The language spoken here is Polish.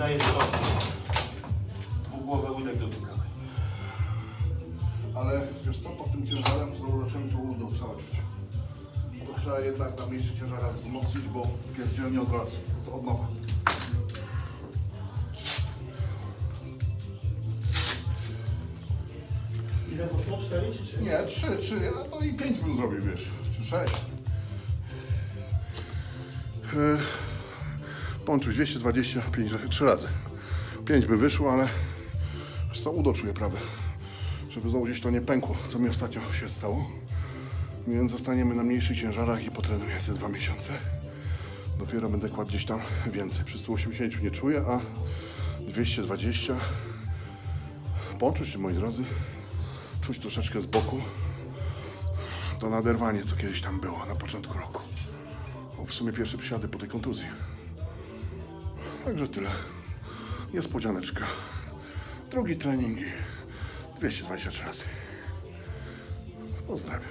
dajesz to dwugłowy udek dotykamy. Ale wiesz co, pod tym ciężarem znowu zacząłem to udo. To trzeba jednak na mniejszy ciężar wzmocnić, bo pierdzielnie od razu. To od nowa. Ile poszło? 4 czy 3? Nie, 3, 3, no to i pięć bym zrobił, wiesz, czy 6. Ponczuś 225 trzy razy. 5 by wyszło, ale wiesz co, czuję prawe. Żeby znowu gdzieś to nie pękło, co mi ostatnio się stało. Więc zostaniemy na mniejszych ciężarach i potrenuję ze dwa miesiące. Dopiero będę kładł gdzieś tam więcej. Przy 180 nie czuję, a 220 poczuć, moi drodzy, czuć troszeczkę z boku to naderwanie, co kiedyś tam było na początku roku. W sumie pierwsze przysiady po tej kontuzji. Także tyle. Niespodzianeczka. Drugi trening i 223 razy. Pozdrawiam.